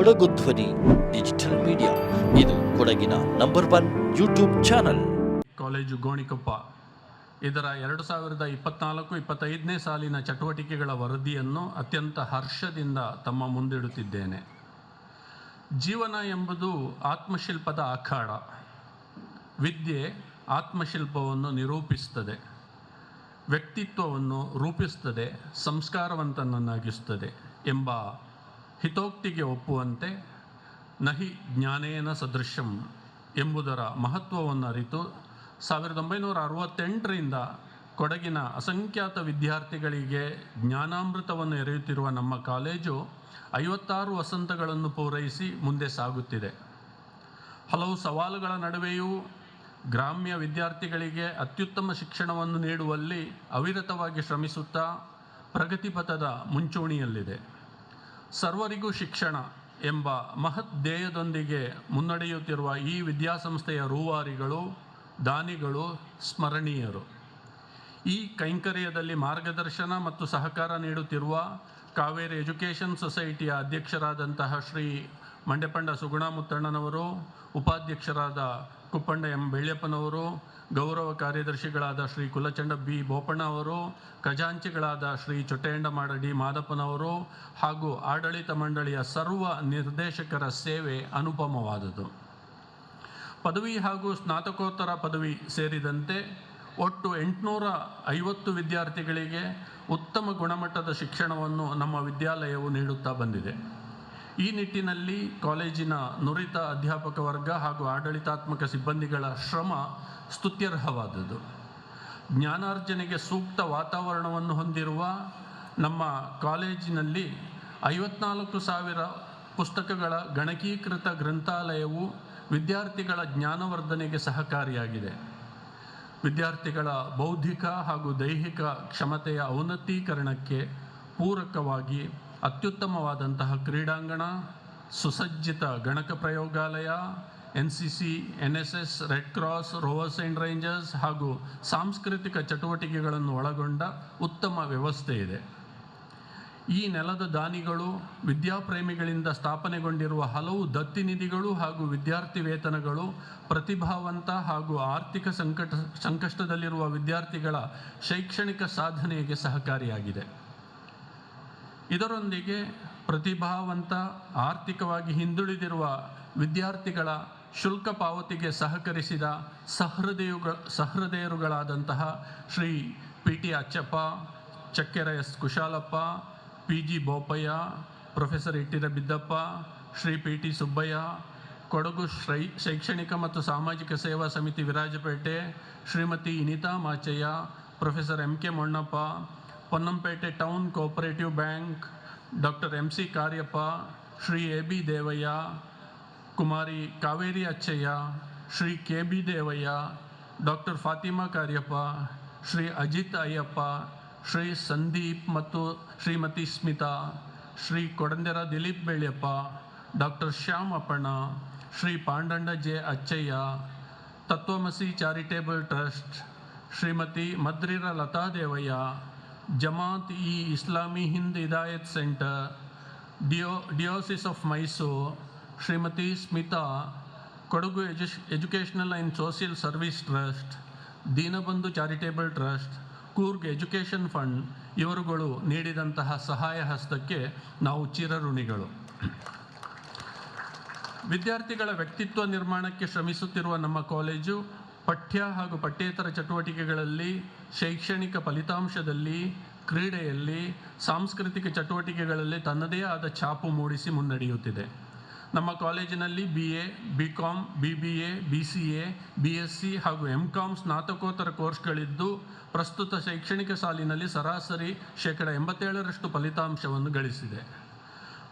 ಕೊಡಗು ಧ್ವನಿ, digital media. ಇದು ಕೊಡಗಿನ number one YouTube channel. College Gonikoppa. ಇದರ ಎರಡು ಸಾವಿರದ ಇಪ್ಪತ್ನಾಲ್ಕು, ಇಪ್ಪತ್ತೈದನೇ ಸಾಲಿನ ಚಟುವಟಿಕೆಗಳ ವರದಿಯನ್ನು ಅತ್ಯಂತ ಹರ್ಷದಿಂದ ತಮ್ಮ ಮುಂದಿಡುತ್ತಿದ್ದೇನೆ. ಜೀವನ ಎಂಬುದು ಆತ್ಮಶಿಲ್ಪದ ಅಖಾಡ. ವಿದ್ಯೆ ಆತ್ಮಶಿಲ್ಪವನ್ನು ನಿರೂಪಿಸುತ್ತದೆ. ವ್ಯಕ್ತಿತ್ವವನ್ನು ರೂಪಿಸುತ್ತದೆ, ಸಂಸ್ಕಾರವಂತನನ್ನಾಗಿಸುತ್ತದೆ ಎಂಬ ಹಿತೋಕ್ತಿಗೆ ಒಪ್ಪುವಂತೆ ನಹಿ ಜ್ಞಾನೇನ ಸದೃಶ್ಯಂ ಎಂಬುದರ ಮಹತ್ವವನ್ನು ಅರಿತು ಸಾವಿರದ ಒಂಬೈನೂರ ಅರವತ್ತೆಂಟರಿಂದ ಕೊಡಗಿನ ಅಸಂಖ್ಯಾತ ವಿದ್ಯಾರ್ಥಿಗಳಿಗೆ ಜ್ಞಾನಾಮೃತವನ್ನು ಎರೆಯುತ್ತಿರುವ ನಮ್ಮ ಕಾಲೇಜು ಐವತ್ತಾರು ವಸಂತಗಳನ್ನು ಪೂರೈಸಿ ಮುಂದೆ ಸಾಗುತ್ತಿದೆ. ಹಲವು ಸವಾಲುಗಳ ನಡುವೆಯೂ ಗ್ರಾಮ್ಯ ವಿದ್ಯಾರ್ಥಿಗಳಿಗೆ ಅತ್ಯುತ್ತಮ ಶಿಕ್ಷಣವನ್ನು ನೀಡುವಲ್ಲಿ ಅವಿರತವಾಗಿ ಶ್ರಮಿಸುತ್ತಾ ಪ್ರಗತಿಪಥದ ಮುಂಚೂಣಿಯಲ್ಲಿದೆ. ಸರ್ವರಿಗೂ ಶಿಕ್ಷಣ ಎಂಬ ಮಹತ್ ಧ್ಯೇಯದೊಂದಿಗೆ ಮುನ್ನಡೆಯುತ್ತಿರುವ ಈ ವಿದ್ಯಾಸಂಸ್ಥೆಯ ರೂವಾರಿಗಳು, ದಾನಿಗಳು, ಸ್ಮರಣೀಯರು. ಈ ಕೈಂಕರ್ಯದಲ್ಲಿ ಮಾರ್ಗದರ್ಶನ ಮತ್ತು ಸಹಕಾರ ನೀಡುತ್ತಿರುವ ಕಾವೇರಿ ಎಜುಕೇಷನ್ ಸೊಸೈಟಿಯ ಅಧ್ಯಕ್ಷರಾದಂತಹ ಶ್ರೀ ಮಂಡ್ಯಪಂಡ ಸುಗುಣ ಮುತ್ತಣ್ಣನವರು ಉಪಾಧ್ಯಕ್ಷರಾದ ಕುಪ್ಪಂಡ ಎಂ ಬೆಳ್ಯಪ್ಪನವರು, ಗೌರವ ಕಾರ್ಯದರ್ಶಿಗಳಾದ ಶ್ರೀ ಕುಲಚಂಡ ಬಿ ಬೋಪಣ್ಣ ಅವರು, ಖಜಾಂಚಿಗಳಾದ ಶ್ರೀ ಚೊಟ್ಟೆಯಂಡ ಮಾಡಡಿ ಮಾದಪ್ಪನವರು ಹಾಗೂ ಆಡಳಿತ ಮಂಡಳಿಯ ಸರ್ವ ನಿರ್ದೇಶಕರ ಸೇವೆ ಅನುಪಮವಾದುದು. ಪದವಿ ಹಾಗೂ ಸ್ನಾತಕೋತ್ತರ ಪದವಿ ಸೇರಿದಂತೆ ಒಟ್ಟು ಎಂಟುನೂರ ಐವತ್ತು ವಿದ್ಯಾರ್ಥಿಗಳಿಗೆ ಉತ್ತಮ ಗುಣಮಟ್ಟದ ಶಿಕ್ಷಣವನ್ನು ನಮ್ಮ ವಿದ್ಯಾಲಯವು ನೀಡುತ್ತಾ ಬಂದಿದೆ. ಈ ನಿಟ್ಟಿನಲ್ಲಿ ಕಾಲೇಜಿನ ನುರಿತ ಅಧ್ಯಾಪಕ ವರ್ಗ ಹಾಗೂ ಆಡಳಿತಾತ್ಮಕ ಸಿಬ್ಬಂದಿಗಳ ಶ್ರಮ ಸ್ತುತ್ಯರ್ಹವಾದದ್ದು ಜ್ಞಾನಾರ್ಜನೆಗೆ ಸೂಕ್ತ ವಾತಾವರಣವನ್ನು ಹೊಂದಿರುವ ನಮ್ಮ ಕಾಲೇಜಿನಲ್ಲಿ ಐವತ್ನಾಲ್ಕು ಸಾವಿರ ಪುಸ್ತಕಗಳ ಗಣಕೀಕೃತ ಗ್ರಂಥಾಲಯವು ವಿದ್ಯಾರ್ಥಿಗಳ ಜ್ಞಾನವರ್ಧನೆಗೆ ಸಹಕಾರಿಯಾಗಿದೆ. ವಿದ್ಯಾರ್ಥಿಗಳ ಬೌದ್ಧಿಕ ಹಾಗೂ ದೈಹಿಕ ಕ್ಷಮತೆಯ ಔನ್ನತೀಕರಣಕ್ಕೆ ಪೂರಕವಾಗಿ ಅತ್ಯುತ್ತಮವಾದಂತಹ ಕ್ರೀಡಾಂಗಣ, ಸುಸಜ್ಜಿತ ಗಣಕ ಪ್ರಯೋಗಾಲಯ, N C C, N S S, red cross rovers and rangers ಹಾಗೂ ಸಾಂಸ್ಕೃತಿಕ ಚಟುವಟಿಕೆಗಳನ್ನು ಒಳಗೊಂಡ ಉತ್ತಮ ವ್ಯವಸ್ಥೆ ಇದೆ. ಈ ನೆಲದ ದಾನಿಗಳು, ವಿದ್ಯಾಪ್ರೇಮಿಗಳಿಂದ ಸ್ಥಾಪನೆಗೊಂಡಿರುವ ಹಲವು ದತ್ತಿ ನಿಧಿಗಳು ಹಾಗೂ ವಿದ್ಯಾರ್ಥಿ ವೇತನಗಳು, ಪ್ರತಿಭಾವಂತ ಹಾಗೂ ಆರ್ಥಿಕ ಸಂಕಟ, ಸಂಕಷ್ಟದಲ್ಲಿರುವ ವಿದ್ಯಾರ್ಥಿಗಳ ಶೈಕ್ಷಣಿಕ ಸಾಧನೆಗೆ ಸಹಕಾರಿಯಾಗಿದೆ. ಇದರೊಂದಿಗೆ ಪ್ರತಿಭಾವಂತ, ಆರ್ಥಿಕವಾಗಿ ಹಿಂದುಳಿದಿರುವ ವಿದ್ಯಾರ್ಥಿಗಳ ಶುಲ್ಕ ಪಾವತಿಗೆ ಸಹಕರಿಸಿದ ಸಹೃದಯುಗಳ ಸಹೃದಯರುಗಳಾದಂತಹ Shri P T Achchappa, Chakkera S. Kushalappa P G Bopaiah, professor Ittira Biddappa, Shri P T Subbaiah, Kodagu ಶ್ರೈ, ಶೈಕ್ಷಣಿಕ ಮತ್ತು ಸಾಮಾಜಿಕ ಸೇವಾ ಸಮಿತಿ Virajpet, Shrimati Inita Machaiah, professor M K Monnappa Ponnampet town cooperative bank doctor M C Kariappa Shri A B Devaiah Kumari Kaveri Achaiah Shri K B Devaiah doctor Fatima Kariappa Shri Ajit Ayyappa Shri Sandeep ಮತ್ತು Shrimati Smita Shri Kodandera Dilip Belliappa doctor Shyam Appanna Shri Pandanda J Achaiah Tatvamasi charitable trust Shrimati Madrira Latha Devaiah Jamaat e Islami Hind Hidayat centre, Dio, diocese of Mysuru, Shrimati Smita, Kodagu edu, educational and social service trust, Deenabandhu charitable trust, Coorg education fund ಇವರುಗಳು ನೀಡಿದಂತಹ ಸಹಾಯ ಹಸ್ತಕ್ಕೆ ನಾವು ಚಿರಋಣಿಗಳು. ವಿದ್ಯಾರ್ಥಿಗಳ ವ್ಯಕ್ತಿತ್ವ ನಿರ್ಮಾಣಕ್ಕೆ ಶ್ರಮಿಸುತ್ತಿರುವ ನಮ್ಮ college ಪಠ್ಯ ಹಾಗೂ ಪಠ್ಯೇತರ ಚಟುವಟಿಕೆಗಳಲ್ಲಿ, ಶೈಕ್ಷಣಿಕ ಫಲಿತಾಂಶದಲ್ಲಿ, ಕ್ರೀಡೆಯಲ್ಲಿ, ಸಾಂಸ್ಕೃತಿಕ ಚಟುವಟಿಕೆಗಳಲ್ಲಿ ತನ್ನದೇ ಆದ ಛಾಪು ಮೂಡಿಸಿ ಮುನ್ನಡೆಯುತ್ತಿದೆ. ನಮ್ಮ ಕಾಲೇಜಿನಲ್ಲಿ B A B com B B A B C A B S C ಹಾಗೂ ಎಂ ಕಾಮ್ ಸ್ನಾತಕೋತ್ತರ ಕೋರ್ಸ್ಗಳಿದ್ದು, ಪ್ರಸ್ತುತ ಶೈಕ್ಷಣಿಕ ಸಾಲಿನಲ್ಲಿ ಸರಾಸರಿ ಶೇಕಡ ಎಂಬತ್ತೇಳರಷ್ಟು ಫಲಿತಾಂಶವನ್ನು ಗಳಿಸಿದೆ.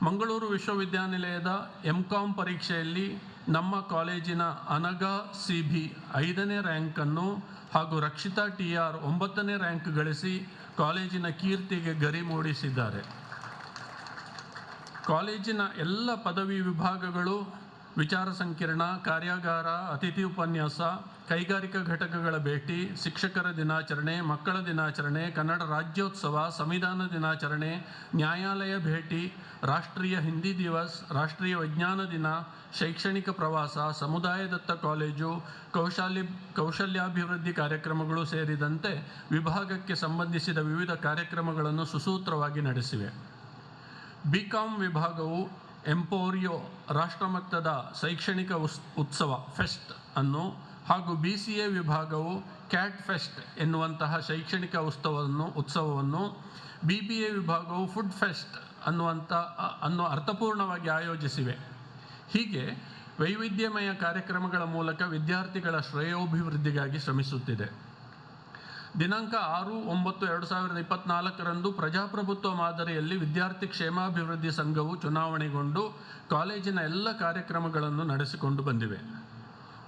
ಮಂಗಳೂರು ವಿಶ್ವವಿದ್ಯಾನಿಲಯದ ಎಂ ಕಾಮ್ ಪರೀಕ್ಷೆಯಲ್ಲಿ ನಮ್ಮ ಕಾಲೇಜಿನ ಅನಗ ಸಿ ಬಿ ಐದನೇ ರ್ಯಾಂಕನ್ನು ಹಾಗೂ ರಕ್ಷಿತಾ ಟಿ ಆರ್ ಒಂಬತ್ತನೇ ರ್ಯಾಂಕ್ ಗಳಿಸಿ ಕಾಲೇಜಿನ ಕೀರ್ತಿಗೆ ಗರಿ ಮೂಡಿಸಿದ್ದಾರೆ. ಕಾಲೇಜಿನ ಎಲ್ಲ ಪದವಿ ವಿಭಾಗಗಳು ವಿಚಾರ ಸಂಕಿರಣ, ಕಾರ್ಯಾಗಾರ, ಅತಿಥಿ ಉಪನ್ಯಾಸ ಕೈಗಾರಿಕಾ ಘಟಕಗಳ ಭೇಟಿ, ಶಿಕ್ಷಕರ ದಿನಾಚರಣೆ, ಮಕ್ಕಳ ದಿನಾಚರಣೆ, ಕನ್ನಡ ರಾಜ್ಯೋತ್ಸವ, ಸಂವಿಧಾನ ದಿನಾಚರಣೆ, ನ್ಯಾಯಾಲಯ ಭೇಟಿ, ರಾಷ್ಟ್ರೀಯ ಹಿಂದಿ ದಿವಸ್, ರಾಷ್ಟ್ರೀಯ ವಿಜ್ಞಾನ ದಿನ, ಶೈಕ್ಷಣಿಕ ಪ್ರವಾಸ, ಸಮುದಾಯದತ್ತ ಕಾಲೇಜು, ಕೌಶಲ್ಯ, ಕೌಶಲ್ಯಾಭಿವೃದ್ಧಿ ಕಾರ್ಯಕ್ರಮಗಳು ಸೇರಿದಂತೆ ವಿಭಾಗಕ್ಕೆ ಸಂಬಂಧಿಸಿದ ವಿವಿಧ ಕಾರ್ಯಕ್ರಮಗಳನ್ನು ಸುಸೂತ್ರವಾಗಿ ನಡೆಸಿವೆ. ಬಿಕಾಂ ವಿಭಾಗವು ಎಂಪೋರಿಯೋ ರಾಷ್ಟ್ರಮಟ್ಟದ ಶೈಕ್ಷಣಿಕ ಉತ್ಸವ, ಫೆಸ್ಟ್ ಅನ್ನು ಹಾಗೂ ಬಿ ಸಿ ಎ ವಿಭಾಗವು ಕ್ಯಾಟ್ ಫೆಸ್ಟ್ ಎನ್ನುವಂತಹ ಶೈಕ್ಷಣಿಕ ಉತ್ಸವವನ್ನು ಉತ್ಸವವನ್ನು ಬಿ ಬಿ ಎ ವಿಭಾಗವು ಫುಡ್ ಫೆಸ್ಟ್ ಅನ್ನುವಂಥ ಅನ್ನು ಅರ್ಥಪೂರ್ಣವಾಗಿ ಆಯೋಜಿಸಿವೆ. ಹೀಗೆ ವೈವಿಧ್ಯಮಯ ಕಾರ್ಯಕ್ರಮಗಳ ಮೂಲಕ ವಿದ್ಯಾರ್ಥಿಗಳ ಶ್ರೇಯೋಭಿವೃದ್ಧಿಗಾಗಿ ಶ್ರಮಿಸುತ್ತಿದೆ. ದಿನಾಂಕ ಆರು ಒಂಬತ್ತು ಎರಡು ಸಾವಿರದ ಇಪ್ಪತ್ನಾಲ್ಕರಂದು ಪ್ರಜಾಪ್ರಭುತ್ವ ಮಾದರಿಯಲ್ಲಿ ವಿದ್ಯಾರ್ಥಿ ಕ್ಷೇಮಾಭಿವೃದ್ಧಿ ಸಂಘವು ಚುನಾವಣೆಗೊಂಡು ಕಾಲೇಜಿನ ಎಲ್ಲ ಕಾರ್ಯಕ್ರಮಗಳನ್ನು ನಡೆಸಿಕೊಂಡು ಬಂದಿವೆ.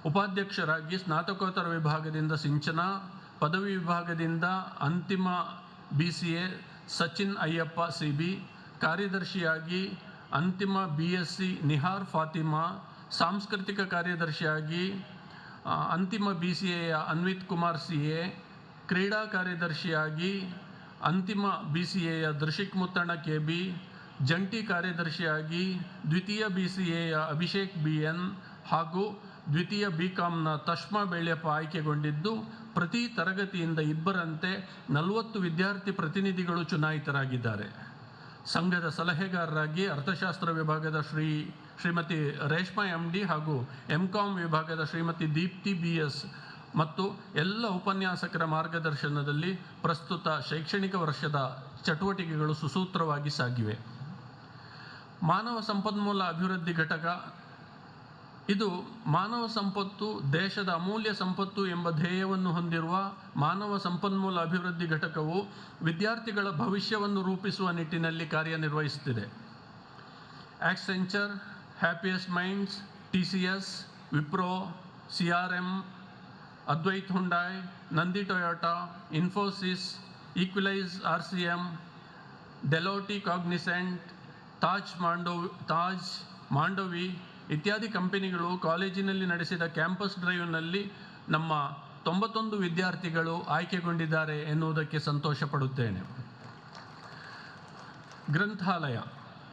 ಉಪಾಧ್ಯಕ್ಷರಾಗಿ ಸ್ನಾತಕೋತ್ತರ ವಿಭಾಗದಿಂದ ಸಿಂಚನ, ಪದವಿ ವಿಭಾಗದಿಂದ ಅಂತಿಮ B C A Sachin Ayyappa C B ಕಾರ್ಯದರ್ಶಿಯಾಗಿ ಅಂತಿಮ B S C Nihar Fatima, ಸಾಂಸ್ಕೃತಿಕ ಕಾರ್ಯದರ್ಶಿಯಾಗಿ ಅಂತಿಮ ಬಿ ಸಿ ಎಯ ಅನ್ವಿತ್ ಕುಮಾರ್ ಸಿ ಎ ಕ್ರೀಡಾ ಕಾರ್ಯದರ್ಶಿಯಾಗಿ ಅಂತಿಮ ಬಿ ಸಿ ಎಯ ದೃಶಿಕ್ ಮುತ್ತಣ್ಣ ಕೆ ಬಿ ಜಂಟಿ ಕಾರ್ಯದರ್ಶಿಯಾಗಿ ದ್ವಿತೀಯ ಬಿ ಸಿ ಎಯ ಅಭಿಷೇಕ್ ಬಿ ಎನ್ ಹಾಗೂ ದ್ವಿತೀಯ ಬಿ ಕಾಮ್ನ ತಶ್ಮಾ ಬೆಳ್ಯಪ್ಪ ಆಯ್ಕೆಗೊಂಡಿದ್ದು, ಪ್ರತಿ ತರಗತಿಯಿಂದ ಇಬ್ಬರಂತೆ ನಲವತ್ತು ವಿದ್ಯಾರ್ಥಿ ಪ್ರತಿನಿಧಿಗಳು ಚುನಾಯಿತರಾಗಿದ್ದಾರೆ. ಸಂಘದ ಸಲಹೆಗಾರರಾಗಿ ಅರ್ಥಶಾಸ್ತ್ರ ವಿಭಾಗದ ಶ್ರೀ, ಶ್ರೀಮತಿ ರೇಷ್ಮಾ ಎಂ ಡಿ ಹಾಗೂ ಎಂ ಕಾಮ್ ವಿಭಾಗದ ಶ್ರೀಮತಿ ದೀಪ್ತಿ ಬಿ ಎಸ್ ಮತ್ತು ಎಲ್ಲ ಉಪನ್ಯಾಸಕರ ಮಾರ್ಗದರ್ಶನದಲ್ಲಿ ಪ್ರಸ್ತುತ ಶೈಕ್ಷಣಿಕ ವರ್ಷದ ಚಟುವಟಿಕೆಗಳು ಸುಸೂತ್ರವಾಗಿ ಸಾಗಿವೆ. ಮಾನವ ಸಂಪನ್ಮೂಲ ಅಭಿವೃದ್ಧಿ ಘಟಕ ಇದು ಮಾನವ ಸಂಪತ್ತು, ದೇಶದ ಅಮೂಲ್ಯ ಸಂಪತ್ತು ಎಂಬ ಧ್ಯೇಯವನ್ನು ಹೊಂದಿರುವ ಮಾನವ ಸಂಪನ್ಮೂಲ ಅಭಿವೃದ್ಧಿ ಘಟಕವು ವಿದ್ಯಾರ್ಥಿಗಳ ಭವಿಷ್ಯವನ್ನು ರೂಪಿಸುವ ನಿಟ್ಟಿನಲ್ಲಿ ಕಾರ್ಯನಿರ್ವಹಿಸುತ್ತಿದೆ. Accenture happiest minds T C S Wipro C R M Advaith Hyundai Nandi Toyota Infosys Equalize R C M Deloitte Cognizant Taj mando Taj Mandovi ಇತ್ಯಾದಿ ಕಂಪನಿಗಳು ಕಾಲೇಜಿನಲ್ಲಿ ನಡೆಸಿದ ಕ್ಯಾಂಪಸ್ ಡ್ರೈವ್ನಲ್ಲಿ ನಮ್ಮ ತೊಂಬತ್ತೊಂದು ವಿದ್ಯಾರ್ಥಿಗಳು ಆಯ್ಕೆಗೊಂಡಿದ್ದಾರೆ ಎನ್ನುವುದಕ್ಕೆ ಸಂತೋಷ ಪಡುತ್ತೇನೆ ಗ್ರಂಥಾಲಯ.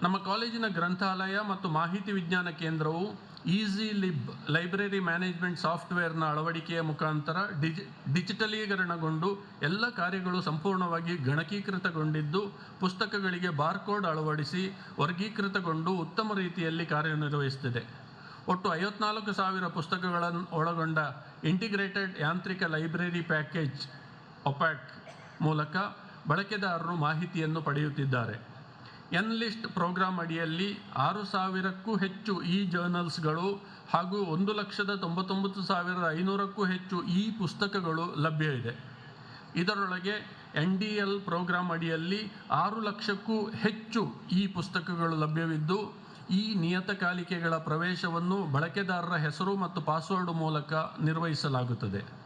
ನಮ್ಮ ಕಾಲೇಜಿನ ಗ್ರಂಥಾಲಯ ಮತ್ತು ಮಾಹಿತಿ ವಿಜ್ಞಾನ ಕೇಂದ್ರವು ಈಸಿ ಲಿಬ್, ಲೈಬ್ರರಿ ಮ್ಯಾನೇಜ್ಮೆಂಟ್ ಸಾಫ್ಟ್ವೇರ್ನ ಅಳವಡಿಕೆಯ ಮುಖಾಂತರ ಡಿಜಿ, ಡಿಜಿಟಲೀಕರಣಗೊಂಡು ಎಲ್ಲ ಕಾರ್ಯಗಳು ಸಂಪೂರ್ಣವಾಗಿ ಗಣಕೀಕೃತಗೊಂಡಿದ್ದು, ಪುಸ್ತಕಗಳಿಗೆ ಬಾರ್ಕೋಡ್ ಅಳವಡಿಸಿ ವರ್ಗೀಕೃತಗೊಂಡು ಉತ್ತಮ ರೀತಿಯಲ್ಲಿ ಕಾರ್ಯನಿರ್ವಹಿಸುತ್ತಿದೆ. ಒಟ್ಟು ಐವತ್ನಾಲ್ಕು ಸಾವಿರ ಪುಸ್ತಕಗಳನ್ನು ಒಳಗೊಂಡ ಇಂಟಿಗ್ರೇಟೆಡ್ ಯಾಂತ್ರಿಕ ಲೈಬ್ರರಿ ಪ್ಯಾಕೇಜ್ ಒಪ್ಯಾಕ್ ಮೂಲಕ ಬಳಕೆದಾರರು ಮಾಹಿತಿಯನ್ನು ಪಡೆಯುತ್ತಿದ್ದಾರೆ. ಎನ್ ಲಿಸ್ಟ್ ಪ್ರೋಗ್ರಾಂ ಅಡಿಯಲ್ಲಿ ಆರು ಸಾವಿರಕ್ಕೂ ಹೆಚ್ಚು ಇ ಜರ್ನಲ್ಸ್ಗಳು ಹಾಗೂ ಒಂದು ಲಕ್ಷದ ತೊಂಬತ್ತೊಂಬತ್ತು ಸಾವಿರದ ಐನೂರಕ್ಕೂ ಹೆಚ್ಚು ಇ ಪುಸ್ತಕಗಳು ಲಭ್ಯ ಇದೆ ಇದರೊಳಗೆ ಎನ್ ಡಿ ಎಲ್ ಪ್ರೋಗ್ರಾಂ ಅಡಿಯಲ್ಲಿ ಆರು ಲಕ್ಷಕ್ಕೂ ಹೆಚ್ಚು ಈ ಪುಸ್ತಕಗಳು ಲಭ್ಯವಿದ್ದು, ಈ ನಿಯತಕಾಲಿಕೆಗಳ ಪ್ರವೇಶವನ್ನು ಬಳಕೆದಾರರ ಹೆಸರು ಮತ್ತು ಪಾಸ್ವರ್ಡ್ ಮೂಲಕ ನಿರ್ವಹಿಸಲಾಗುತ್ತದೆ.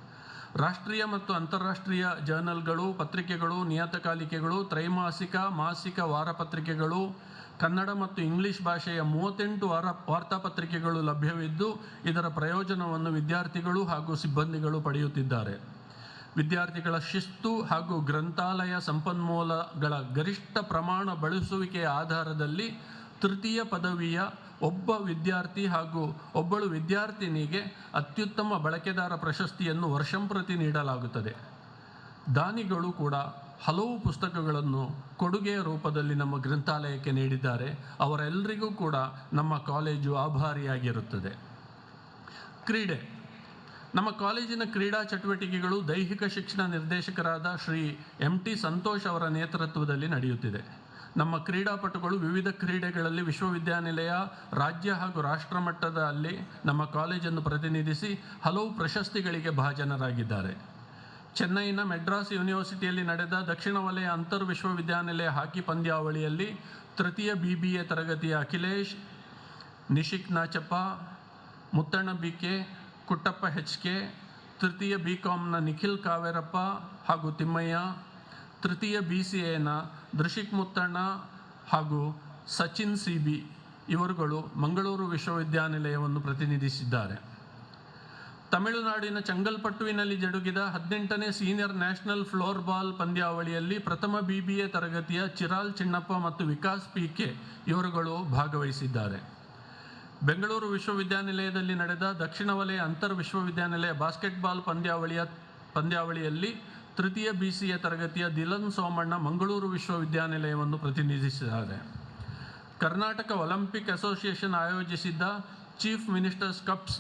ರಾಷ್ಟ್ರೀಯ ಮತ್ತು ಅಂತಾರಾಷ್ಟ್ರೀಯ ಜರ್ನಲ್ಗಳು ಪತ್ರಿಕೆಗಳು, ನಿಯತಕಾಲಿಕೆಗಳು, ತ್ರೈಮಾಸಿಕ, ಮಾಸಿಕ ವಾರಪತ್ರಿಕೆಗಳು, ಕನ್ನಡ ಮತ್ತು ಇಂಗ್ಲಿಷ್ ಭಾಷೆಯ ಮೂವತ್ತೆಂಟು ವಾರ ವಾರ್ತಾಪತ್ರಿಕೆಗಳು ಲಭ್ಯವಿದ್ದು, ಇದರ ಪ್ರಯೋಜನವನ್ನು ವಿದ್ಯಾರ್ಥಿಗಳು ಹಾಗೂ ಸಿಬ್ಬಂದಿಗಳು ಪಡೆಯುತ್ತಿದ್ದಾರೆ. ವಿದ್ಯಾರ್ಥಿಗಳ ಶಿಸ್ತು ಹಾಗೂ ಗ್ರಂಥಾಲಯ ಸಂಪನ್ಮೂಲಗಳ ಗರಿಷ್ಠ ಪ್ರಮಾಣ ಬಳಸುವಿಕೆಯ ಆಧಾರದಲ್ಲಿ ತೃತೀಯ ಪದವಿಯ ಒಬ್ಬ ವಿದ್ಯಾರ್ಥಿ ಹಾಗೂ ಒಬ್ಬಳು ವಿದ್ಯಾರ್ಥಿನಿಗೆ ಅತ್ಯುತ್ತಮ ಬಳಕೆದಾರ ಪ್ರಶಸ್ತಿಯನ್ನು ವರ್ಷಂಪ್ರತಿ ನೀಡಲಾಗುತ್ತದೆ. ದಾನಿಗಳು ಕೂಡ ಹಲವು ಪುಸ್ತಕಗಳನ್ನು ಕೊಡುಗೆಯ ರೂಪದಲ್ಲಿ ನಮ್ಮ ಗ್ರಂಥಾಲಯಕ್ಕೆ ನೀಡಿದ್ದಾರೆ. ಅವರೆಲ್ಲರಿಗೂ ಕೂಡ ನಮ್ಮ ಕಾಲೇಜು ಆಭಾರಿಯಾಗಿರುತ್ತದೆ. ಕ್ರೀಡೆ. ನಮ್ಮ ಕಾಲೇಜಿನ ಕ್ರೀಡಾ ಚಟುವಟಿಕೆಗಳು ದೈಹಿಕ ಶಿಕ್ಷಣ ನಿರ್ದೇಶಕರಾದ ಶ್ರೀ ಎಂ ಟಿ ಸಂತೋಷ್ ಅವರ ನೇತೃತ್ವದಲ್ಲಿ ನಡೆಯುತ್ತಿದೆ. ನಮ್ಮ ಕ್ರೀಡಾಪಟುಗಳು ವಿವಿಧ ಕ್ರೀಡೆಗಳಲ್ಲಿ ವಿಶ್ವವಿದ್ಯಾನಿಲಯ, ರಾಜ್ಯ ಹಾಗೂ ರಾಷ್ಟ್ರ ಮಟ್ಟದಲ್ಲಿ ನಮ್ಮ ಕಾಲೇಜನ್ನು ಪ್ರತಿನಿಧಿಸಿ ಹಲವು ಪ್ರಶಸ್ತಿಗಳಿಗೆ ಭಾಜನರಾಗಿದ್ದಾರೆ. ಚೆನ್ನೈನ ಮೆಡ್ರಾಸ್ ಯೂನಿವರ್ಸಿಟಿಯಲ್ಲಿ ನಡೆದ ದಕ್ಷಿಣ ವಲಯ ಅಂತರ್ ವಿಶ್ವವಿದ್ಯಾನಿಲಯ ಹಾಕಿ ಪಂದ್ಯಾವಳಿಯಲ್ಲಿ ತೃತೀಯ ಬಿ ಬಿ ಎ ತರಗತಿಯ Akhilesh, Nishik Nachappa, Muthanna B K, Kuttappa H K, ತೃತೀಯ ಬಿ ಕಾಮ್ನ ನಿಖಿಲ್ ಕಾವೇರಪ್ಪ ಹಾಗೂ ತಿಮ್ಮಯ್ಯ ತೃತೀಯ ಬಿ ಸಿ ಎನ ದೃಶಿಕ್ ಮುತ್ತಣ್ಣ ಹಾಗೂ ಸಚಿನ್ ಸಿ ಬಿ ಇವರುಗಳು ಮಂಗಳೂರು ವಿಶ್ವವಿದ್ಯಾನಿಲಯವನ್ನು ಪ್ರತಿನಿಧಿಸಿದ್ದಾರೆ. ತಮಿಳುನಾಡಿನ ಚಂಗಲ್ಪಟ್ಟುವಿನಲ್ಲಿ ಜರುಗಿದ ಹದಿನೆಂಟನೇ ಸೀನಿಯರ್ ನ್ಯಾಷನಲ್ ಫ್ಲೋರ್ ಬಾಲ್ ಪಂದ್ಯಾವಳಿಯಲ್ಲಿ ಪ್ರಥಮ ಬಿಬಿಎ ತರಗತಿಯ ಚಿರಾಲ್ ಚಿನ್ನಪ್ಪ ಮತ್ತು ವಿಕಾಸ್ ಪಿ ಕೆ ಇವರುಗಳು ಭಾಗವಹಿಸಿದ್ದಾರೆ. ಬೆಂಗಳೂರು ವಿಶ್ವವಿದ್ಯಾನಿಲಯದಲ್ಲಿ ನಡೆದ ದಕ್ಷಿಣ ವಲಯ ಅಂತರ್ ವಿಶ್ವವಿದ್ಯಾನಿಲಯ ಬಾಸ್ಕೆಟ್ಬಾಲ್ ಪಂದ್ಯಾವಳಿಯ ಪಂದ್ಯಾವಳಿಯಲ್ಲಿ ತೃತೀಯ ಬಿಸಿಎ ತರಗತಿಯ ದಿಲನ್ ಸೋಮಣ್ಣ ಮಂಗಳೂರು ವಿಶ್ವವಿದ್ಯಾನಿಲಯವನ್ನು ಪ್ರತಿನಿಧಿಸಿದ್ದಾರೆ. ಕರ್ನಾಟಕ ಒಲಿಂಪಿಕ್ ಅಸೋಸಿಯೇಷನ್ ಆಯೋಜಿಸಿದ್ದ ಚೀಫ್ ಮಿನಿಸ್ಟರ್ಸ್ ಕಪ್ಸ್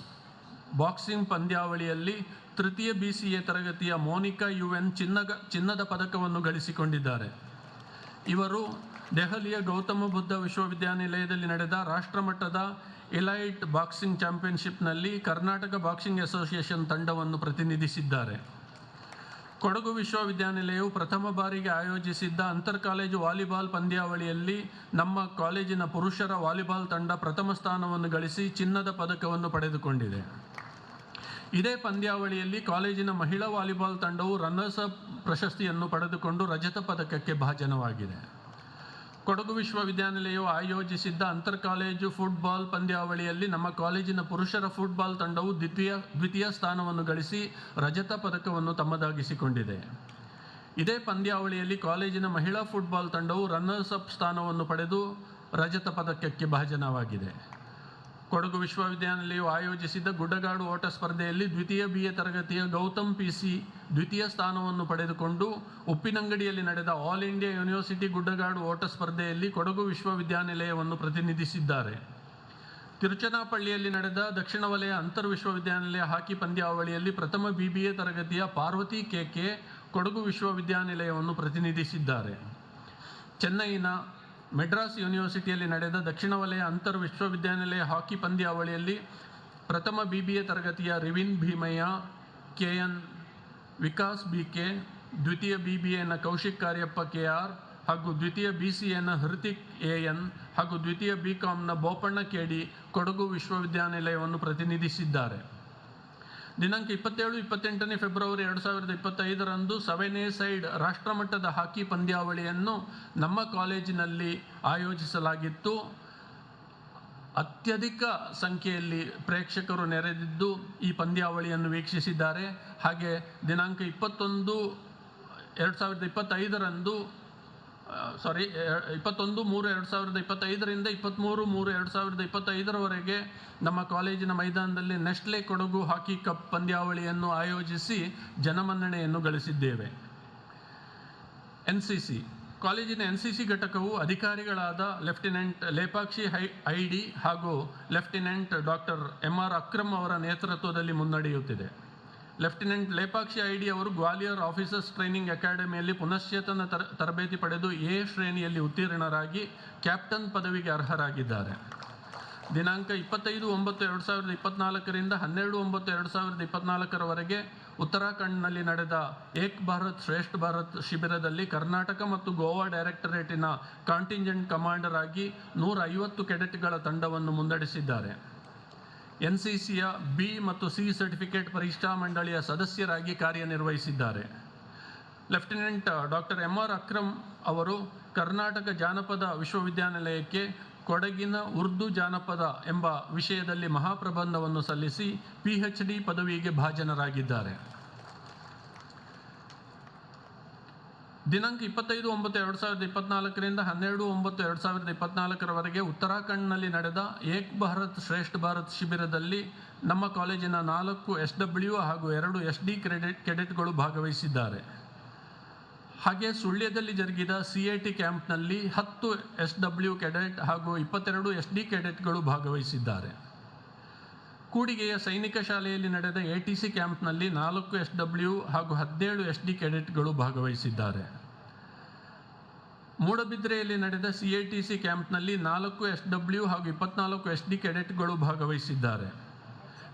ಬಾಕ್ಸಿಂಗ್ ಪಂದ್ಯಾವಳಿಯಲ್ಲಿ ತೃತೀಯ ಬಿಸಿಎ ತರಗತಿಯ ಮೋನಿಕಾ ಯುಎನ್ ಚಿನ್ನಗ, ಚಿನ್ನದ ಪದಕವನ್ನು ಗಳಿಸಿಕೊಂಡಿದ್ದಾರೆ. ಇವರು ದೆಹಲಿಯ ಗೌತಮ ಬುದ್ಧ ವಿಶ್ವವಿದ್ಯಾನಿಲಯದಲ್ಲಿ ನಡೆದ ರಾಷ್ಟ್ರಮಟ್ಟದ ಎಲೈಟ್ ಬಾಕ್ಸಿಂಗ್ ಚಾಂಪಿಯನ್ಶಿಪ್ನಲ್ಲಿ ಕರ್ನಾಟಕ ಬಾಕ್ಸಿಂಗ್ ಅಸೋಸಿಯೇಷನ್ ತಂಡವನ್ನು ಪ್ರತಿನಿಧಿಸಿದ್ದಾರೆ. ಕೊಡಗು ವಿಶ್ವವಿದ್ಯಾನಿಲಯವು ಪ್ರಥಮ ಬಾರಿಗೆ ಆಯೋಜಿಸಿದ್ದ ಅಂತರ್ ಕಾಲೇಜು ವಾಲಿಬಾಲ್ ಪಂದ್ಯಾವಳಿಯಲ್ಲಿ ನಮ್ಮ ಕಾಲೇಜಿನ ಪುರುಷರ ವಾಲಿಬಾಲ್ ತಂಡ ಪ್ರಥಮ ಸ್ಥಾನವನ್ನು ಗಳಿಸಿ ಚಿನ್ನದ ಪದಕವನ್ನು ಪಡೆದುಕೊಂಡಿದೆ. ಇದೇ ಪಂದ್ಯಾವಳಿಯಲ್ಲಿ ಕಾಲೇಜಿನ ಮಹಿಳಾ ವಾಲಿಬಾಲ್ ತಂಡವು ರನ್ನರ್ಸ್ ಅಪ್ ಪ್ರಶಸ್ತಿಯನ್ನು ಪಡೆದುಕೊಂಡು ರಜತ ಪದಕಕ್ಕೆ ಭಾಜನವಾಗಿದೆ. ಕೊಡಗು ವಿಶ್ವವಿದ್ಯಾನಿಲಯವು ಆಯೋಜಿಸಿದ್ದ ಅಂತರ್ ಕಾಲೇಜು ಫುಟ್ಬಾಲ್ ಪಂದ್ಯಾವಳಿಯಲ್ಲಿ ನಮ್ಮ ಕಾಲೇಜಿನ ಪುರುಷರ ಫುಟ್ಬಾಲ್ ತಂಡವು ದ್ವಿತೀಯ ದ್ವಿತೀಯ ಸ್ಥಾನವನ್ನು ಗಳಿಸಿ ರಜತ ಪದಕವನ್ನು ತಮ್ಮದಾಗಿಸಿಕೊಂಡಿದೆ. ಇದೇ ಪಂದ್ಯಾವಳಿಯಲ್ಲಿ ಕಾಲೇಜಿನ ಮಹಿಳಾ ಫುಟ್ಬಾಲ್ ತಂಡವು ರನ್ನರ್ಸ್ ಅಪ್ ಸ್ಥಾನವನ್ನು ಪಡೆದು ರಜತ ಪದಕಕ್ಕೆ ಭಾಜನವಾಗಿದೆ. ಕೊಡಗು ವಿಶ್ವವಿದ್ಯಾನಿಲಯವು ಆಯೋಜಿಸಿದ್ದ ಗುಡ್ಡಗಾಡು ಓಟ ಸ್ಪರ್ಧೆಯಲ್ಲಿ ದ್ವಿತೀಯ ಬಿ ಎ ತರಗತಿಯ ಗೌತಮ್ ಪಿ ಸಿ ದ್ವಿತೀಯ ಸ್ಥಾನವನ್ನು ಪಡೆದುಕೊಂಡು ಉಪ್ಪಿನಂಗಡಿಯಲ್ಲಿ ನಡೆದ ಆಲ್ ಇಂಡಿಯಾ ಯೂನಿವರ್ಸಿಟಿ ಗುಡ್ಡಗಾಡು ಓಟ ಸ್ಪರ್ಧೆಯಲ್ಲಿ ಕೊಡಗು ವಿಶ್ವವಿದ್ಯಾನಿಲಯವನ್ನು ಪ್ರತಿನಿಧಿಸಿದ್ದಾರೆ. ತಿರುಚನಾಪಳ್ಳಿಯಲ್ಲಿ ನಡೆದ ದಕ್ಷಿಣ ವಲಯ ಅಂತರ್ ವಿಶ್ವವಿದ್ಯಾನಿಲಯ ಹಾಕಿ ಪಂದ್ಯಾವಳಿಯಲ್ಲಿ ಪ್ರಥಮ ಬಿಬಿಎ ತರಗತಿಯ ಪಾರ್ವತಿ ಕೆಕೆ ಕೊಡಗು ವಿಶ್ವವಿದ್ಯಾನಿಲಯವನ್ನು ಪ್ರತಿನಿಧಿಸಿದ್ದಾರೆ. ಚೆನ್ನೈನ ಮೆಡ್ರಾಸ್ ಯೂನಿವರ್ಸಿಟಿಯಲ್ಲಿ ನಡೆದ ದಕ್ಷಿಣ ವಲಯ ಅಂತರ್ ವಿಶ್ವವಿದ್ಯಾನಿಲಯ ಹಾಕಿ ಪಂದ್ಯಾವಳಿಯಲ್ಲಿ ಪ್ರಥಮ ಬಿಬಿಎ ತರಗತಿಯ Rivin Bheemaiah K N Vikas B K ದ್ವಿತೀಯ B B A Kaushik Kariappa K R ಹಾಗೂ ದ್ವಿತೀಯ ಬಿ ಸಿ ಎನ ಹೃತಿಕ್ ಎ ಎನ್ ಹಾಗೂ ದ್ವಿತೀಯ ಬಿ ಕಾಮ್ನ ಬೋಪಣ್ಣ ಕೆಡಿ ಕೊಡಗು ವಿಶ್ವವಿದ್ಯಾನಿಲಯವನ್ನು ಪ್ರತಿನಿಧಿಸಿದ್ದಾರೆ. ದಿನಾಂಕ ಇಪ್ಪತ್ತೇಳು, ಇಪ್ಪತ್ತೆಂಟನೇ ಫೆಬ್ರವರಿ ಎರಡು ಸಾವಿರದ ಇಪ್ಪತ್ತೈದರಂದು ಸೆವೆನೇ ಸೈಡ್ ರಾಷ್ಟ್ರಮಟ್ಟದ ಹಾಕಿ ಪಂದ್ಯಾವಳಿಯನ್ನು ನಮ್ಮ ಕಾಲೇಜಿನಲ್ಲಿ ಆಯೋಜಿಸಲಾಗಿತ್ತು. ಅತ್ಯಧಿಕ ಸಂಖ್ಯೆಯಲ್ಲಿ ಪ್ರೇಕ್ಷಕರು ನೆರೆದಿದ್ದು ಈ ಪಂದ್ಯಾವಳಿಯನ್ನು ವೀಕ್ಷಿಸಿದ್ದಾರೆ. ಹಾಗೆ ದಿನಾಂಕ ಇಪ್ಪತ್ತೊಂದು, ಎರಡು ಸಾವಿರದ ಇಪ್ಪತ್ತೈದರಂದು ಸಾರಿ ಇಪ್ಪತ್ತೊಂದು, ಮೂರು, ಎರಡು ಸಾವಿರದ ಇಪ್ಪತ್ತೈದರಿಂದ ಇಪ್ಪತ್ತ್ಮೂರು ಮೂರು, ಎರಡು ಸಾವಿರದ ಇಪ್ಪತ್ತೈದರವರೆಗೆ ನಮ್ಮ ಕಾಲೇಜಿನ ಮೈದಾನದಲ್ಲಿ ನೆಸ್ಲೆ ಕೊಡಗು ಹಾಕಿ ಕಪ್ ಪಂದ್ಯಾವಳಿಯನ್ನು ಆಯೋಜಿಸಿ ಜನಮನ್ನಣೆಯನ್ನು ಗಳಿಸಿದ್ದೇವೆ. N C C. ಕಾಲೇಜಿನ ಎನ್ ಸಿ ಸಿ ಘಟಕವು ಅಧಿಕಾರಿಗಳಾದ ಲೆಫ್ಟಿನೆಂಟ್ ಲೇಪಾಕ್ಷಿ ಹೈ ಐ ಡಿ ಹಾಗೂ lieutenant doctor M R Akram ಅವರ ನೇತೃತ್ವದಲ್ಲಿ ಮುನ್ನಡೆಯುತ್ತಿದೆ. ಲೆಫ್ಟಿನೆಂಟ್ ಲೇಪಾಕ್ಷಿ ಐ ಡಿ ಅವರು ಗ್ವಾಲಿಯರ್ ಆಫೀಸರ್ಸ್ ಟ್ರೈನಿಂಗ್ ಅಕಾಡೆಮಿಯಲ್ಲಿ ಪುನಶ್ಚೇತನ ತರ, ತರಬೇತಿ ಪಡೆದು ಎ ಶ್ರೇಣಿಯಲ್ಲಿ ಉತ್ತೀರ್ಣರಾಗಿ ಕ್ಯಾಪ್ಟನ್ ಪದವಿಗೆ ಅರ್ಹರಾಗಿದ್ದಾರೆ. ದಿನಾಂಕ ಇಪ್ಪತ್ತೈದು ಒಂಬತ್ತು ಎರಡು ಸಾವಿರದ ಇಪ್ಪತ್ನಾಲ್ಕರಿಂದ ಹನ್ನೆರಡು ಒಂಬತ್ತು ಎರಡು ಸಾವಿರದ ಇಪ್ಪತ್ನಾಲ್ಕರವರೆಗೆ ಉತ್ತರಾಖಂಡ್ನಲ್ಲಿ ನಡೆದ ಏಕ್ ಭಾರತ್ ಶ್ರೇಷ್ಠ ಭಾರತ್ ಶಿಬಿರದಲ್ಲಿ ಕರ್ನಾಟಕ ಮತ್ತು ಗೋವಾ ಡೈರೆಕ್ಟರೇಟಿನ ಕಾಂಟಿಂಜೆಂಟ್ ಕಮಾಂಡರ್ ಆಗಿ ನೂರ ಐವತ್ತು ಕೆಡೆಟ್ಗಳ ತಂಡವನ್ನು ಮುನ್ನಡೆಸಿದ್ದಾರೆ. ಎನ್ ಸಿ ಸಿಯ ಬಿ ಮತ್ತು ಸಿ ಸರ್ಟಿಫಿಕೇಟ್ ಪರೀಕ್ಷಾ ಮಂಡಳಿಯ ಸದಸ್ಯರಾಗಿ ಕಾರ್ಯನಿರ್ವಹಿಸಿದ್ದಾರೆ. Lieutenant doctor M R Akram ಅವರು ಕರ್ನಾಟಕ ಜಾನಪದ ವಿಶ್ವವಿದ್ಯಾನಿಲಯಕ್ಕೆ ಕೊಡಗಿನ ಉರ್ದು ಜಾನಪದ ಎಂಬ ವಿಷಯದಲ್ಲಿ ಮಹಾಪ್ರಬಂಧವನ್ನು ಸಲ್ಲಿಸಿ ಪಿ ಎಚ್ ಡಿ ಪದವಿಗೆ ಭಾಜನರಾಗಿದ್ದಾರೆ. ದಿನಾಂಕ ಇಪ್ಪತ್ತೈದು, ಒಂಬತ್ತು, ಎರಡು ಸಾವಿರದ ಇಪ್ಪತ್ನಾಲ್ಕರಿಂದ ಹನ್ನೆರಡು, ಒಂಬತ್ತು, ಎರಡು ಸಾವಿರದ ಇಪ್ಪತ್ನಾಲ್ಕರವರೆಗೆ ಉತ್ತರಾಖಂಡ್ನಲ್ಲಿ ನಡೆದ ಏಕ್ ಭಾರತ್ ಶ್ರೇಷ್ಠ ಭಾರತ್ ಶಿಬಿರದಲ್ಲಿ ನಮ್ಮ ಕಾಲೇಜಿನ ನಾಲ್ಕು ಎಸ್ ಡಬ್ಲ್ಯೂ ಹಾಗೂ ಎರಡು ಎಸ್ ಡಿ ಕ್ರೆಡಿಟ್, ಕೆಡೆಟ್ಗಳು ಭಾಗವಹಿಸಿದ್ದಾರೆ. ಹಾಗೆ ಸುಳ್ಯದಲ್ಲಿ ಜರುಗಿದ ಸಿ ಐ ಟಿ ಕ್ಯಾಂಪ್ನಲ್ಲಿ ಹತ್ತು ಎಸ್ ಡಬ್ಲ್ಯೂ ಕೆಡೆಟ್ ಹಾಗೂ ಇಪ್ಪತ್ತೆರಡು ಎಸ್ ಡಿ ಕೆಡೆಟ್ಗಳು ಭಾಗವಹಿಸಿದ್ದಾರೆ. ಕೂಡಿಗೆಯ ಸೈನಿಕ ಶಾಲೆಯಲ್ಲಿ ನಡೆದ ಎ ಟಿ ಸಿ ಕ್ಯಾಂಪ್ನಲ್ಲಿ ನಾಲ್ಕು ಎಸ್ ಡಬ್ಲ್ಯೂ ಹಾಗೂ ಹದಿನೇಳು ಎಸ್ ಡಿ ಕೆಡೆಟ್ಗಳು ಭಾಗವಹಿಸಿದ್ದಾರೆ. ಮೂಡಬಿದ್ರೆಯಲ್ಲಿ ನಡೆದ ಸಿ ಐ ಟಿ ಸಿ ಕ್ಯಾಂಪ್ನಲ್ಲಿ ನಾಲ್ಕು ಎಸ್ ಡಬ್ಲ್ಯೂ ಹಾಗೂ ಇಪ್ಪತ್ನಾಲ್ಕು ಎಸ್ ಡಿ ಕೆಡೆಟ್ಗಳು ಭಾಗವಹಿಸಿದ್ದಾರೆ.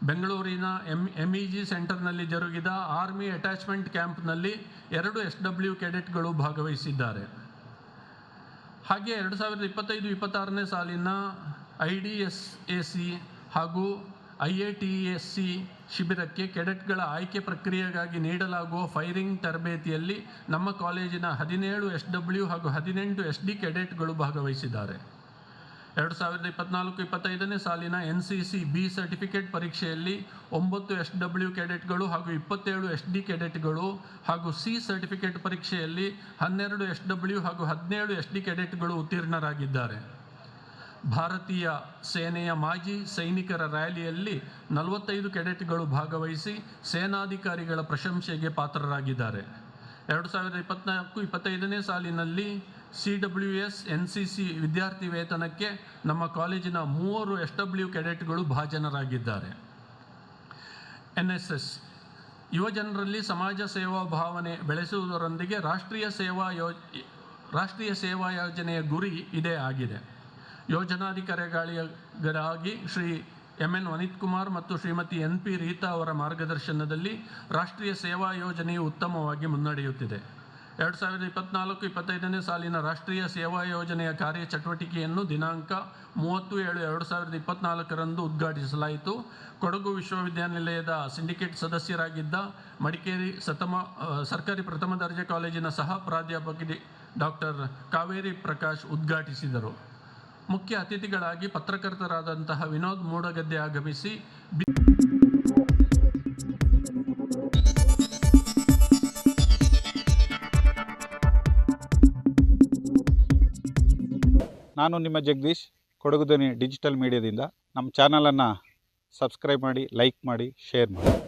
ಬೆಂಗಳೂರಿನ ಎಂ ಎಂ ಇ ಜಿ ಸೆಂಟರ್ನಲ್ಲಿ ಜರುಗಿದ ಆರ್ಮಿ ಅಟ್ಯಾಚ್ಮೆಂಟ್ ಕ್ಯಾಂಪ್ನಲ್ಲಿ ಎರಡು ಎಸ್ ಡಬ್ಲ್ಯೂ ಕೆಡೆಟ್ಗಳು ಭಾಗವಹಿಸಿದ್ದಾರೆ. ಹಾಗೆ ಎರಡು ಸಾವಿರದ ಇಪ್ಪತ್ತೈದು, ಇಪ್ಪತ್ತಾರನೇ ಸಾಲಿನ I D S A C ಹಾಗೂ I A T S C ಶಿಬಿರಕ್ಕೆ ಕೆಡೆಟ್ಗಳ ಆಯ್ಕೆ ಪ್ರಕ್ರಿಯೆಗಾಗಿ ನೀಡಲಾಗುವ ಫೈರಿಂಗ್ ತರಬೇತಿಯಲ್ಲಿ ನಮ್ಮ ಕಾಲೇಜಿನ ಹದಿನೇಳು ಎಸ್ ಡಬ್ಲ್ಯೂ ಹಾಗೂ ಹದಿನೆಂಟು ಎಸ್ ಡಿ ಕೆಡೆಟ್ಗಳು ಭಾಗವಹಿಸಿದ್ದಾರೆ. ಎರಡು ಸಾವಿರದ ಇಪ್ಪತ್ನಾಲ್ಕು ಇಪ್ಪತ್ತೈದನೇ ಸಾಲಿನ N C C B certificate ಪರೀಕ್ಷೆಯಲ್ಲಿ ಒಂಬತ್ತು ಎಸ್ ಡಬ್ಲ್ಯೂ ಕೆಡೆಟ್ಗಳು ಹಾಗೂ ಇಪ್ಪತ್ತೇಳು ಎಸ್ ಡಿ ಕೆಡೆಟ್ಗಳು ಹಾಗೂ ಸಿ ಸರ್ಟಿಫಿಕೇಟ್ ಪರೀಕ್ಷೆಯಲ್ಲಿ ಹನ್ನೆರಡು ಎಸ್ ಡಬ್ಲ್ಯೂ ಹಾಗೂ ಹದಿನೇಳು ಎಸ್ ಡಿ ಕೆಡೆಟ್ಗಳು ಉತ್ತೀರ್ಣರಾಗಿದ್ದಾರೆ. ಭಾರತೀಯ ಸೇನೆಯ ಮಾಜಿ ಸೈನಿಕರ ರ್ಯಾಲಿಯಲ್ಲಿ ನಲವತ್ತೈದು ಕೆಡೆಟ್ಗಳು ಭಾಗವಹಿಸಿ ಸೇನಾಧಿಕಾರಿಗಳ ಪ್ರಶಂಸೆಗೆ ಪಾತ್ರರಾಗಿದ್ದಾರೆ. ಎರಡು ಸಾವಿರದ ಇಪ್ಪತ್ನಾಲ್ಕು ಇಪ್ಪತ್ತೈದನೇ ಸಾಲಿನಲ್ಲಿ C W S, N C C ವಿದ್ಯಾರ್ಥಿ ವೇತನಕ್ಕೆ ನಮ್ಮ ಕಾಲೇಜಿನ ಮೂವರು ಎಸ್ ಡಬ್ಲ್ಯೂ ಕೆಡೆಟ್ಗಳು ಭಾಜನರಾಗಿದ್ದಾರೆ. ಎನ್ ಎಸ್ ಎಸ್ ಯುವಜನರಲ್ಲಿ ಸಮಾಜ ಸೇವಾ ಭಾವನೆ ಬೆಳೆಸುವುದರೊಂದಿಗೆ ರಾಷ್ಟ್ರೀಯ ಸೇವಾ ಯೋ ರಾಷ್ಟ್ರೀಯ ಸೇವಾ ಯೋಜನೆಯ ಗುರಿ ಇದೇ ಆಗಿದೆ. ಯೋಜನಾಧಿಕಾರಿಗಳಿಗಾಗಿ ಶ್ರೀ ಎಂ ಎನ್ ವನಿತ್ ಕುಮಾರ್ ಮತ್ತು ಶ್ರೀಮತಿ ಎನ್ ಪಿ ರೀತಾ ಅವರ ಮಾರ್ಗದರ್ಶನದಲ್ಲಿ ರಾಷ್ಟ್ರೀಯ ಸೇವಾ ಯೋಜನೆಯು ಉತ್ತಮವಾಗಿ ಮುನ್ನಡೆಯುತ್ತಿದೆ. ಎರಡು ಸಾವಿರದ ಇಪ್ಪತ್ನಾಲ್ಕು ಇಪ್ಪತ್ತೈದನೇ ಸಾಲಿನ ರಾಷ್ಟ್ರೀಯ ಸೇವಾ ಯೋಜನೆಯ ಕಾರ್ಯಚಟುವಟಿಕೆಯನ್ನು ದಿನಾಂಕ ಮೂವತ್ತು ಏಳು ಎರಡು ಸಾವಿರದ ಇಪ್ಪತ್ನಾಲ್ಕರಂದು ಉದ್ಘಾಟಿಸಲಾಯಿತು. ಕೊಡಗು ವಿಶ್ವವಿದ್ಯಾನಿಲಯದ ಸಿಂಡಿಕೇಟ್ ಸದಸ್ಯರಾಗಿದ್ದ ಮಡಿಕೇರಿ ಸತಮ ಸರ್ಕಾರಿ ಪ್ರಥಮ ದರ್ಜೆ ಕಾಲೇಜಿನ ಸಹ ಪ್ರಾಧ್ಯಾಪಕಿ ಡಾಕ್ಟರ್ ಕಾವೇರಿ ಪ್ರಕಾಶ್ ಉದ್ಘಾಟಿಸಿದರು. ಮುಖ್ಯ ಅತಿಥಿಗಳಾಗಿ ಪತ್ರಕರ್ತರಾದಂತಹ ವಿನೋದ್ ಮೂಡಗದ್ದೆ ಆಗಮಿಸಿ ನಾನು ನಿಮ್ಮ ಜಗದೀಶ್ ಕೊಡಗುದನಿ ಡಿಜಿಟಲ್ ಮೀಡಿಯಾದಿಂದ. ನಮ್ಮ ಚಾನಲನ್ನು ಸಬ್ಸ್ಕ್ರೈಬ್ ಮಾಡಿ, ಲೈಕ್ ಮಾಡಿ, ಶೇರ್ ಮಾಡಿ.